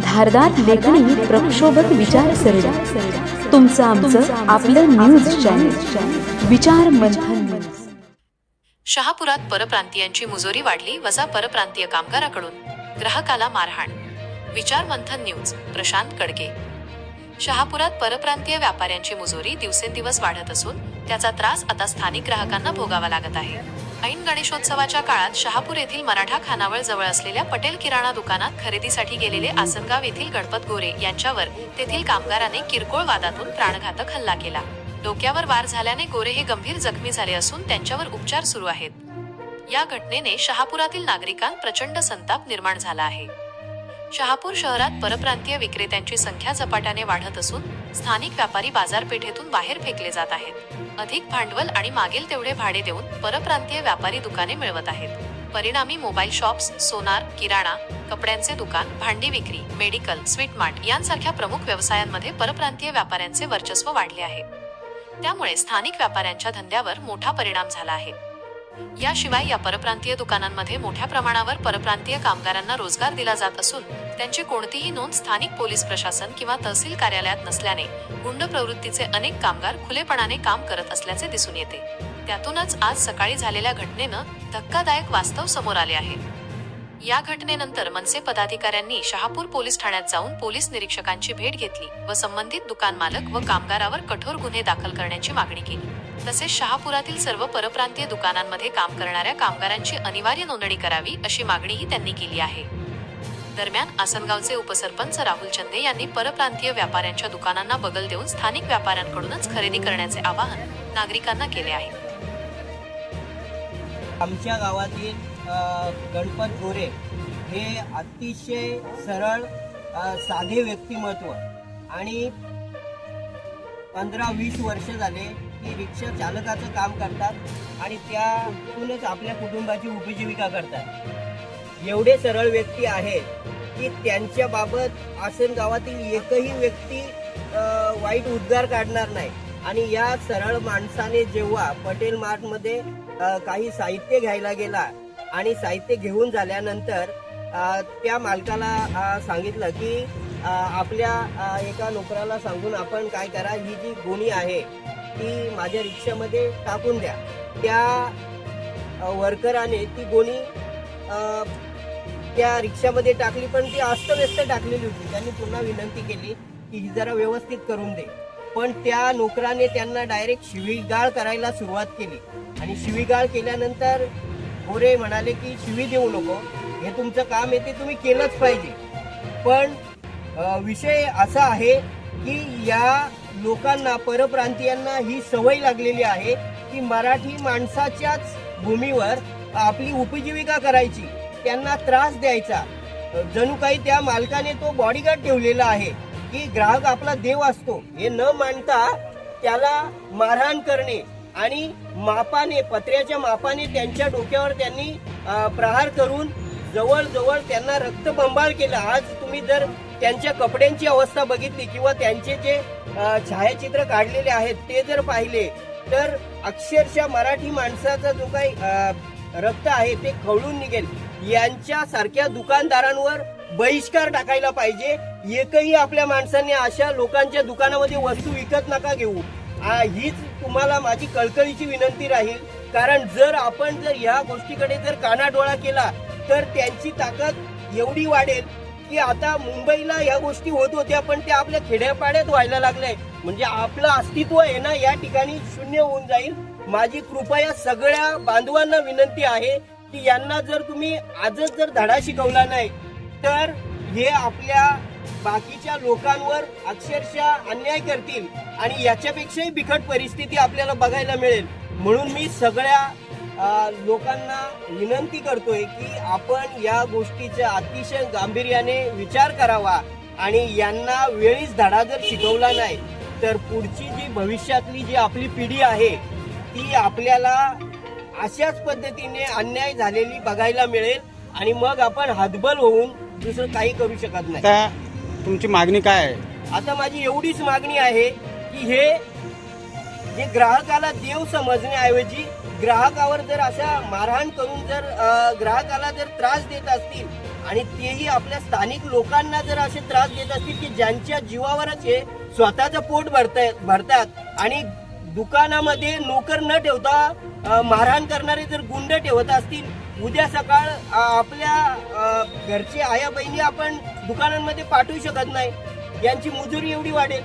धारदार लेखणी प्रक्षोभक विचारसरणी तुमचं आमचं आपलं न्यूज चॅनल विचार मंथन शहापुरात परप्रांतीयांची मुजोरी वाढली वजा परप्रांतीय कामगाराकडून. ग्राहकाला मारहाण. विचार मंथन न्यूज प्रशांत कडके शहापुरात परप्रांतीय व्यापाऱ्यांची मुजोरी दिवसेंदिवस वाढत असून त्याचा त्रास आता स्थानिक ग्राहकांना भोगावा लागत आहे. ऐन गणेशोत्सवाच्या काळात शहापूर येथील मराठा खानावळ जवळ असलेल्या पटेल किराणा दुकानात खरेदीसाठी गेलेले आसनगाव येथील गणपत गोरे यांच्यावर तेथील कामगाराने किरकोळ वादातून प्राणघातक हल्ला केला. डोक्यावर वार झाल्याने गोरे हे गंभीर जखमी झाले असून त्यांच्यावर उपचार सुरू आहेत. या घटनेने शहापुरातील नागरिकांत प्रचंड संताप निर्माण झाला आहे. शहापूर शहरात परप्रांतीय विक्रेत्यांची संख्या झपाट्याने वाढत असून स्थानिक व्यापारी बाजारपेठेतून बाहेर फेकले जात आहेत. अधिक भांडवल आणि मागेल तेवढे भाडे देऊन परप्रांतीय व्यापारी दुकाने मिळवत आहेत. परिणामी मोबाईल शॉप्स सोनार किराणा कपड्यांचे दुकान भांडी विक्री मेडिकल स्वीट मार्ट यांसारख्या प्रमुख व्यवसायांमध्ये परप्रांतीय व्यापाऱ्यांचे वर्चस्व वाढले आहे. त्यामुळे स्थानिक व्यापाऱ्यांच्या धंद्यावर मोठा परिणाम झाला आहे. याशिवाय या परप्रांतीय दुकानांमध्ये मोठ्या प्रमाणावर परप्रांतीय कामगारांना रोजगार दिला जात असून त्यांची कोणतीही नोंद स्थानिक पोलीस प्रशासन किंवा तहसील कार्यालयात नसल्याने गुंड प्रवृत्तीचे अनेक कामगार खुलेपणाने काम करत असल्याचे दिसून येते. त्यातूनच आज सकाळी झालेल्या घटनेनं धक्कादायक वास्तव समोर आले आहे. या घटनेनंतर मनसे पदाधिकाऱ्यांनी शहापूर पोलीस ठाण्यात जाऊन पोलीस निरीक्षकांची भेट घेतली व संबंधित दुकान मालक व कामगारावर कठोर गुन्हे दाखल करण्याची मागणी केली. तसेच शहापुरातील सर्व परप्रांतीय दुकानांमध्ये काम करणाऱ्या कामगारांची अनिवार्य नोंदणी करावी अशी मागणीही त्यांनी केली आहे. दरम्यान आसनगावचे उपसरपंच राहुल चंदे यांनी परप्रांतीय व्यापाऱ्यांच्या दुकानांना बगल देऊन स्थानिक व्यापाऱ्यांकडूनच खरेदी करण्याचे आवाहन नागरिकांना केले आहे. आमच्या गावातील गणपत गोरे हे अतिशय सरळ साधे व्यक्तिमत्व आणि पंधरा वीस वर्ष झाले की रिक्षा चालकाचं काम करतात आणि त्यातूनच आपल्या कुटुंबाची उपजीविका करतात. एवढे सरळ व्यक्ती आहेत की त्यांच्याबाबत आसन गावातील एकही व्यक्ती वाईट उद्गार काढणार नाही. आणि या सरळ माणसाने जेव्हा पटेल मार्टमध्ये काही साहित्य घ्यायला गेला आणि साहित्य घेऊन झाल्यानंतर त्या मालकाला सांगितलं की आपल्या एका नोकराला सांगून आपण काय करा ही जी गोणी आहे ती माझ्या रिक्षामध्ये टाकून द्या. त्या वर्कराने ती गोणी त्या रिक्षामध्ये टाकली पण ती अस्तव्यस्त टाकलेली होती. त्यांनी पुन्हा विनंती केली की ही जरा व्यवस्थित करून दे. पण त्या नोकराने त्यांना डायरेक्ट शिवीगाळ करायला सुरुवात केली. आणि शिवीगाळ केल्यानंतर गोरे म्हणाले की शिवी देऊ नको. हे तुमचं काम आहे ते तुम्ही केलंच पाहिजे. पण विषय असा आहे की या लोकांना परप्रांतीयांना ही सवय लागलेली आहे की मराठी माणसाच्याच भूमीवर आपली उपजीविका करायची. त्यांना त्रास द्यायचा. जणू काही त्या मालकाने तो बॉडीगार्ड ठेवलेला आहे की ग्राहक आपला देव असतो. हे न मानता त्याला मारहाण करणे. आणि मापाने पत्र्याच्या मापाने त्यांच्या डोक्यावर त्यांनी प्रहार करून जवळजवळ त्यांना रक्तबंबाळ केलं. आज तुम्ही जर त्यांच्या कपड्यांची अवस्था बघितली किंवा त्यांचे जे छायाचित्र काढलेले आहेत ते जर पाहिले तर अक्षरशः मराठी माणसाचा जो काही रक्त आहे ते खवळून निघेल. यांच्यासारख्या दुकानदारांवर बहिष्कार टाकायला पाहिजे. एकही आपल्या माणसाने अशा लोकांच्या दुकानामध्ये वस्तू विकत नका घेऊ. हीच तुम्हाला माझी कळकळीची विनंती राहील. कारण जर आपण जर ह्या गोष्टीकडे जर कानाडोळा केला तर त्यांची ताकद एवढी वाढेल की आता मुंबईला या गोष्टी होत होत्या पण त्या आपल्या खेड्यापाड्यात व्हायला लागलंय म्हणजे आपलं अस्तित्व आहे ना या ठिकाणी शून्य होऊन जाईल. माझी कृपया सगळ्या बांधवांना विनंती आहे की यांना जर तुम्ही आजच जर धडा शिकवला नाही तर हे आपल्या बाकीच्या लोकांवर अक्षरशः अन्याय करतील आणि याच्यापेक्षाही बिकट परिस्थिती आपल्याला बघायला मिळेल. म्हणून मी सगळ्या लोकांना विनंती करतोय की आपण या गोष्टीचा अतिशय गांभीर्याने विचार करावा आणि यांना वेळीच धडा जर शिकवला नाही तर पुढची जी भविष्यातली जी आपली पिढी आहे ती आपल्याला अशाच पद्धतीने अन्याय झालेली बघायला मिळेल आणि मग आपण हतबल होऊन दुसरं काही करू शकत नाही. तुमची मागणी काय आहे? आता माझी एवढीच मागणी आहे की हे जे ग्राहकाला देव समजण्याऐवजी ग्राहकावर जर अशा मारहाण करून जर ग्राहकाला जर त्रास देत असतील आणि तेही आपल्या स्थानिक लोकांना जर असे त्रास देत असतील की ज्यांच्या जीवावरच हे स्वतःचं पोट भरत भरतात आणि दुकानामध्ये नोकर न ठेवता मारहाण करणारे जर गुंड ठेवत असतील उद्या सकाळ आपल्या घरचे आया बहिणी आपण दुकानांमध्ये पाठवू शकत नाही. यांची मजुरी एवढी वाढेल.